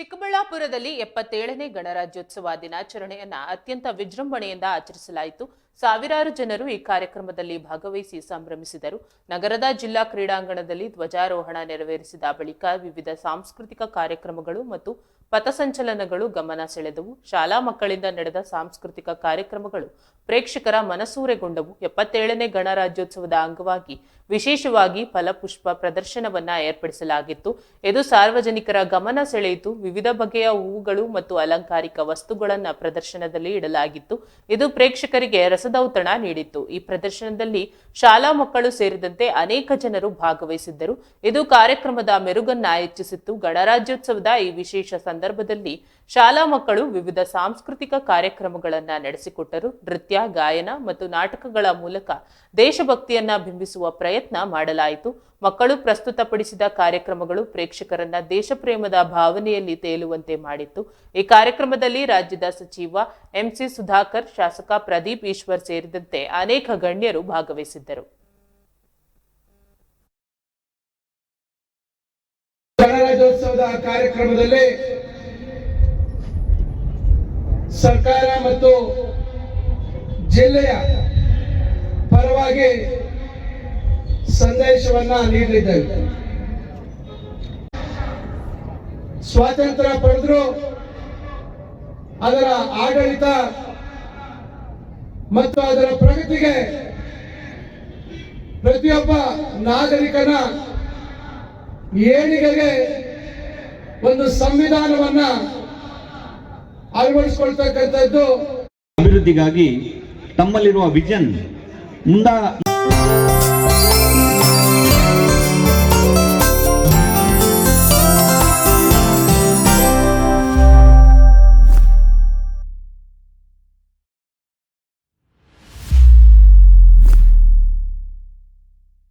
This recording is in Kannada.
ಚಿಕ್ಕಬಳ್ಳಾಪುರದಲ್ಲಿ ಎಪ್ಪತ್ತೇಳನೇ ಗಣರಾಜ್ಯೋತ್ಸವ ದಿನಾಚರಣೆಯನ್ನ ಅತ್ಯಂತ ವಿಜೃಂಭಣೆಯಿಂದ ಆಚರಿಸಲಾಯಿತು. ಸಾವಿರಾರು ಜನರು ಈ ಕಾರ್ಯಕ್ರಮದಲ್ಲಿ ಭಾಗವಹಿಸಿ ಸಂಭ್ರಮಿಸಿದರು. ನಗರದ ಜಿಲ್ಲಾ ಕ್ರೀಡಾಂಗಣದಲ್ಲಿ ಧ್ವಜಾರೋಹಣ ನೆರವೇರಿಸಿದ ಬಳಿಕ ವಿವಿಧ ಸಾಂಸ್ಕೃತಿಕ ಕಾರ್ಯಕ್ರಮಗಳು ಮತ್ತು ಪಥಸಂಚಲನಗಳು ಗಮನ ಸೆಳೆದವು. ಶಾಲಾ ಮಕ್ಕಳಿಂದ ನಡೆದ ಸಾಂಸ್ಕೃತಿಕ ಕಾರ್ಯಕ್ರಮಗಳು ಪ್ರೇಕ್ಷಕರ ಮನಸೂರೆಗೊಂಡವು. ಎಪ್ಪತ್ತೇಳನೇ ಗಣರಾಜ್ಯೋತ್ಸವದ ಅಂಗವಾಗಿ ವಿಶೇಷವಾಗಿ ಫಲಪುಷ್ಪ ಪ್ರದರ್ಶನವನ್ನ ಏರ್ಪಡಿಸಲಾಗಿತ್ತು. ಇದು ಸಾರ್ವಜನಿಕರ ಗಮನ ಸೆಳೆಯಿತು. ವಿವಿಧ ಬಗೆಯ ಹೂವುಗಳು ಮತ್ತು ಅಲಂಕಾರಿಕ ವಸ್ತುಗಳನ್ನ ಪ್ರದರ್ಶನದಲ್ಲಿ ಇಡಲಾಗಿತ್ತು. ಇದು ಪ್ರೇಕ್ಷಕರಿಗೆ ರಸದೌತಣ ನೀಡಿತ್ತು. ಈ ಪ್ರದರ್ಶನದಲ್ಲಿ ಶಾಲಾ ಮಕ್ಕಳು ಸೇರಿದಂತೆ ಅನೇಕ ಜನರು ಭಾಗವಹಿಸಿದ್ದರು. ಇದು ಕಾರ್ಯಕ್ರಮದ ಮೆರುಗನ್ನ ಹೆಚ್ಚಿಸಿತ್ತು. ಗಣರಾಜ್ಯೋತ್ಸವದ ಈ ವಿಶೇಷ ಸಂದರ್ಭದಲ್ಲಿ ಶಾಲಾ ಮಕ್ಕಳು ವಿವಿಧ ಸಾಂಸ್ಕೃತಿಕ ಕಾರ್ಯಕ್ರಮಗಳನ್ನ ನಡೆಸಿಕೊಟ್ಟರು. ನೃತ್ಯ, ಗಾಯನ ಮತ್ತು ನಾಟಕಗಳ ಮೂಲಕ ದೇಶಭಕ್ತಿಯನ್ನ ಬಿಂಬಿಸುವ ಪ್ರಯತ್ನ ಮಾಡಲಾಯಿತು. ಮಕ್ಕಳು ಪ್ರಸ್ತುತಪಡಿಸಿದ ಕಾರ್ಯಕ್ರಮಗಳು ಪ್ರೇಕ್ಷಕರನ್ನ ದೇಶಪ್ರೇಮದ ಭಾವನೆಯಲ್ಲಿ ತೇಲುವಂತೆ ಮಾಡಿತ್ತು. ಈ ಕಾರ್ಯಕ್ರಮದಲ್ಲಿ ರಾಜ್ಯದ ಸಚಿವ ಎಂಸಿ ಸುಧಾಕರ್, ಶಾಸಕ ಪ್ರದೀಪ್ ಈಶ್ವರ್ ಸೇರಿದಂತೆ ಅನೇಕ ಗಣ್ಯರು ಭಾಗವಹಿಸಿದ್ದರು. ಗಣರಾಜ್ಯೋತ್ಸವದ ಕಾರ್ಯಕ್ರಮದಲ್ಲಿ ಸರ್ಕಾರ ಮತ್ತು ಜಿಲ್ಲೆಯ ಪರವಾಗಿ ಸಂದೇಶವನ್ನ ನೀಡಲಿದ್ದೇವೆ. ಸ್ವಾತಂತ್ರ್ಯ ಪಡೆದ್ರು ಅದರ ಆಡಳಿತ ಮತ್ತು ಅದರ ಪ್ರಗತಿಗೆ ಪ್ರತಿಯೊಬ್ಬ ನಾಗರಿಕನ ಏಳಿಗೆಗೆ ಒಂದು ಸಂವಿಧಾನವನ್ನ ಅಳವಡಿಸಿಕೊಳ್ತಕ್ಕಂಥದ್ದು. ಅಭಿವೃದ್ಧಿಗಾಗಿ ತಮ್ಮಲ್ಲಿರುವ ವಿಜನ್ ಮುಂದ